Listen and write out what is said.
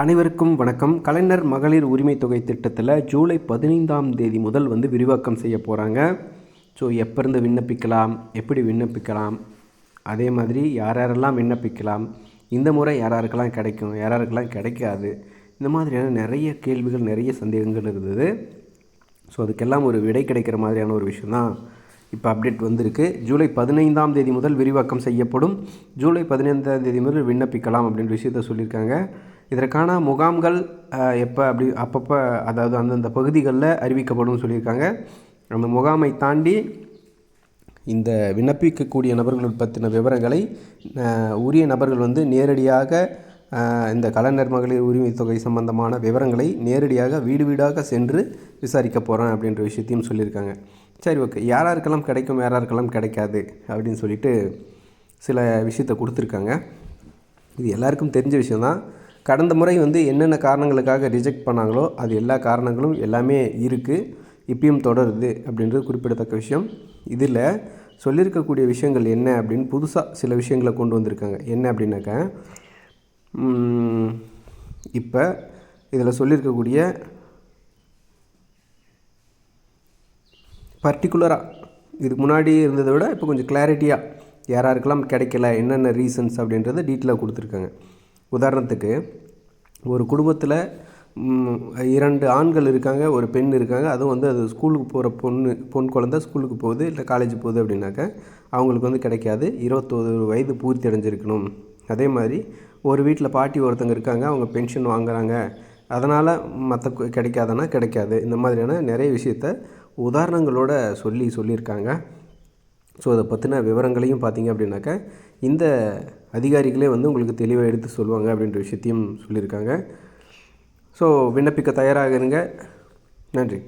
அனைவருக்கும் வணக்கம். கலைஞர் மகளிர் உரிமை தொகை திட்டத்தில் ஜூலை பதினைந்தாம் தேதி முதல் வந்து விரிவாக்கம் செய்ய போகிறாங்க ஸோ எப்போருந்து விண்ணப்பிக்கலாம் எப்படி விண்ணப்பிக்கலாம் அதே மாதிரி யார் யாரெல்லாம் விண்ணப்பிக்கலாம் இந்த முறை யார் யாருக்கெல்லாம் கிடைக்கும் யார் யாருக்கெல்லாம் கிடைக்காது இந்த மாதிரியான நிறைய கேள்விகள் நிறைய சந்தேகங்கள் இருந்தது. ஸோ அதுக்கெல்லாம் ஒரு விடை கிடைக்கிற மாதிரியான ஒரு விஷயந்தான் இப்போ அப்டேட் வந்திருக்கு. ஜூலை பதினைந்தாம் தேதி முதல் விரிவாக்கம் செய்யப்படும். ஜூலை பதினைந்தாம் தேதி முதல் விண்ணப்பிக்கலாம் அப்படின்ற விஷயத்த சொல்லியிருக்காங்க. இதற்கான முகாம்கள் எப்போ அப்படி அப்பப்போ அதாவது அந்தந்த பகுதிகளில் அறிவிக்கப்படும் சொல்லியிருக்காங்க. அந்த முகாமை தாண்டி இந்த விண்ணப்பிக்கக்கூடிய நபர்கள் பற்றின விவரங்களை உரிய நபர்கள் வந்து நேரடியாக இந்த கலைஞர் மகளிர் உரிமை தொகை சம்பந்தமான விவரங்களை நேரடியாக வீடு வீடாக சென்று விசாரிக்க போகிறேன் அப்படின்ற விஷயத்தையும் சொல்லியிருக்காங்க. சரி ஓகே. யார் யாருக்கெல்லாம் கிடைக்கும் யார் யாருக்கெல்லாம் கிடைக்காது அப்படின்னு சொல்லிட்டு சில விஷயத்தை கொடுத்துருக்காங்க. இது எல்லாருக்கும் தெரிஞ்ச விஷயந்தான் கடந்த முறை வந்து என்னென்ன காரணங்களுக்காக ரிஜெக்ட் பண்ணாங்களோ அது எல்லா காரணங்களும் எல்லாமே இருக்குது இப்பயும் தொடருது அப்படின்றது குறிப்பிடத்தக்க விஷயம். இதில் சொல்லியிருக்கக்கூடிய விஷயங்கள் என்ன அப்படின்னு புதுசாக சில விஷயங்களை கொண்டு வந்திருக்காங்க. என்ன அப்படின்னாக்கா இப்போ இதில் சொல்லியிருக்கக்கூடிய பர்டிகுலராக இதுக்கு முன்னாடி இருந்ததை விட இப்போ கொஞ்சம் கிளாரிட்டியாக யார் கிடைக்கல என்னென்ன ரீசன்ஸ் அப்படின்றத டீட்டெயிலாக கொடுத்துருக்காங்க. உதாரணத்துக்கு ஒரு குடும்பத்தில் இரண்டு ஆண்கள் இருக்காங்க ஒரு பெண் இருக்காங்க அதுவும் வந்து அது ஸ்கூலுக்கு போகிற பொண்ணு பொன் குழந்த ஸ்கூலுக்கு போகுது இல்லை காலேஜ் போகுது அப்படின்னாக்க அவங்களுக்கு வந்து கிடைக்காது. இருபத்தோரு வயது பூர்த்தி அடைஞ்சிருக்கணும். அதே மாதிரி ஒரு வீட்டில் பாட்டி ஒருத்தங்க இருக்காங்க அவங்க பென்ஷன் வாங்குறாங்க. அதனால் மற்ற கிடைக்காதனா கிடைக்காது. இந்த மாதிரியான நிறைய விஷயத்த உதாரணங்களோட சொல்லி சொல்லியிருக்காங்க. ஸோ அதை பற்றின விவரங்களையும் பார்த்தீங்க அப்படின்னாக்கா இந்த அதிகாரிகளே வந்து உங்களுக்கு தெளிவாக எடுத்து சொல்லுவாங்க அப்படின்ற விஷயத்தையும் சொல்லியிருக்காங்க. ஸோ விண்ணப்பிக்க தயாராக இருங்க. நன்றி.